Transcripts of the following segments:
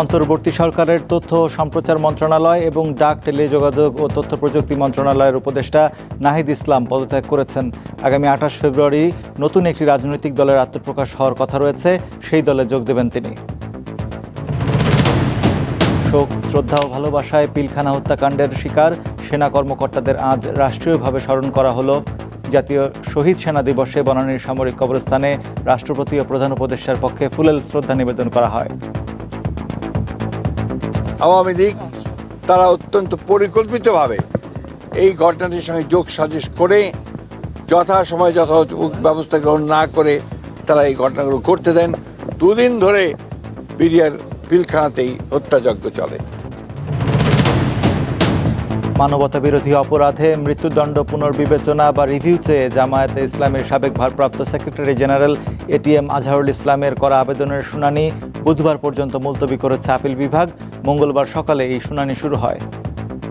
অন্তর্বর্তী সরকারের তথ্য ও সম্প্রচার মন্ত্রণালয় এবং ডাক, টেলিযোগাযোগ ও তথ্য প্রযুক্তি মন্ত্রণালয়ের উপদেষ্টা নাহিদ ইসলাম পদত্যাগ করেছেন। আগামী আঠাশ ফেব্রুয়ারি নতুন একটি রাজনৈতিক দলের আত্মপ্রকাশ হওয়ার কথা রয়েছে, সেই দলে যোগ দেবেন তিনি। শোক, শ্রদ্ধা ও ভালোবাসায় পিলখানা হত্যাকাণ্ডের শিকার সেনা কর্মকর্তাদের আজ রাষ্ট্রীয়ভাবে স্মরণ করা হলো। জাতীয় শহীদ সেনা দিবসে বনানীর সামরিক কবরস্থানে রাষ্ট্রপতি ও প্রধান উপদেষ্টার পক্ষে ফুলেল শ্রদ্ধা নিবেদন করা হয়। আওয়ামী লীগ তারা অত্যন্ত পরিকল্পিতভাবে এই ঘটনাটির সঙ্গে যোগ সাজেশ করে যথাসময় যথাযথ ব্যবস্থা গ্রহণ না করে তারা এই ঘটনাগুলো করতে দেন। দুদিন ধরে বিডিআর পিলখানাতেই হত্যাযজ্ঞ চলে। মানবতা বিরোধী অপরাধে মৃত্যুদণ্ড পুনর্বিবেচনা বা রিভিউ চেয়ে জামায়াতে ইসলামের সাবেক ভারপ্রাপ্ত সেক্রেটারি জেনারেল এটিএম আজহারুল ইসলামের করা আবেদনের শুনানি বুধবার পর্যন্ত মুলতবি করেছে আপিল বিভাগ। মঙ্গলবার সকালে এই শুনানি শুরু হয়।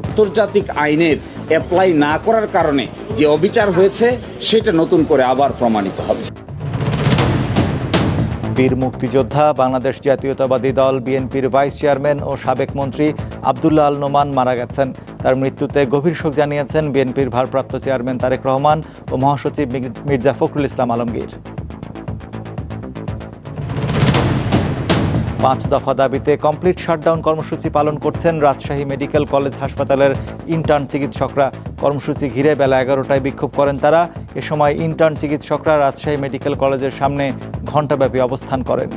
আন্তর্জাতিক আইনের অ্যাপ্লাই না করার কারণে যে অবিচার হয়েছে, সেটা নতুন করে আবার প্রমাণিত হবে। বীর মুক্তিযোদ্ধা, বাংলাদেশ জাতীয়তাবাদী দল, বিএনপির ভাইস চেয়ারম্যান ও সাবেক মন্ত্রী আবদুল্লাহ আল নোমান মারা গেছেন। তার মৃত্যুতে গভীর শোক জানিয়েছেন বিএনপির ভারপ্রাপ্ত চেয়ারম্যান তারেক রহমান ও মহাসচিব মির্জা ফখরুল ইসলাম আলমগীর। পাঁচ দফা দাবিতে কমপ্লিট শাটডাউন কর্মসূচি পালন করছেন রাজশাহী মেডিকেল কলেজ হাসপাতালের ইন্টার্ন চিকিৎসকরা। কর্মসূচি ঘিরে বেলা এগারোটায় বিক্ষোভ করেন তারা। এ সময় ইন্টার্ন চিকিৎসকরা রাজশাহী মেডিকেল কলেজের সামনে ঘণ্টাব্যাপী অবস্থান করেন।